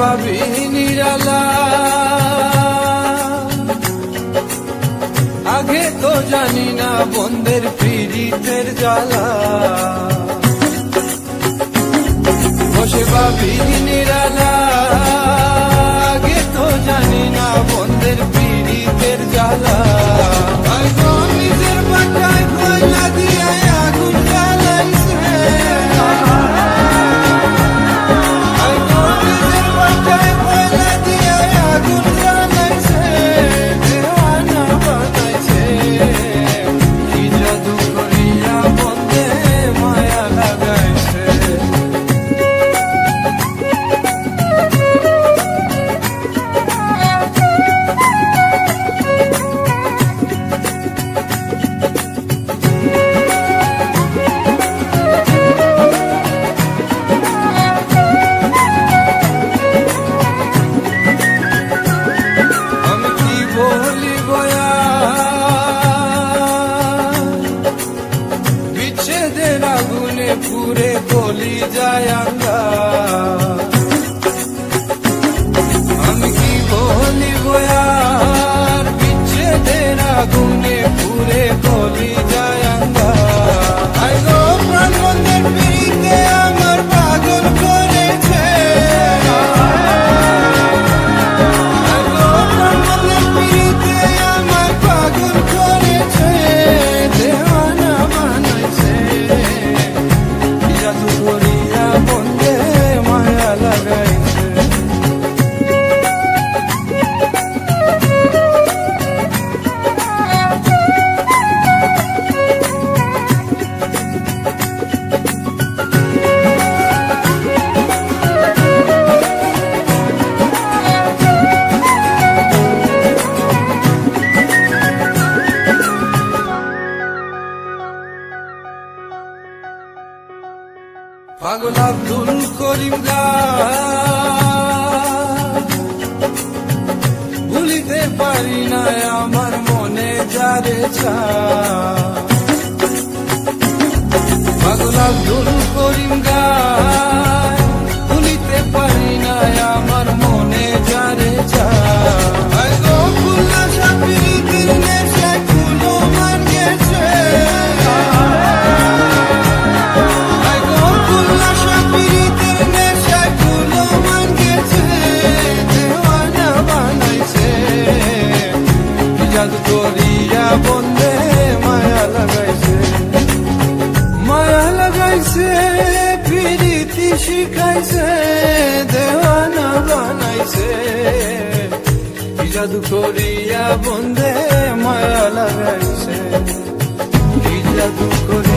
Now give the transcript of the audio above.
ভাবি নিরালা। আগে তো জানি না বন্ধের পীড়িতের জ্বালা। বসে ভাবি পাগল আব্দুল করিম ভুলিতে পারি না আমার মনে যারে ছা জাদু করিয়া বন্ধে মায়া লাগাইছে? জাদু করি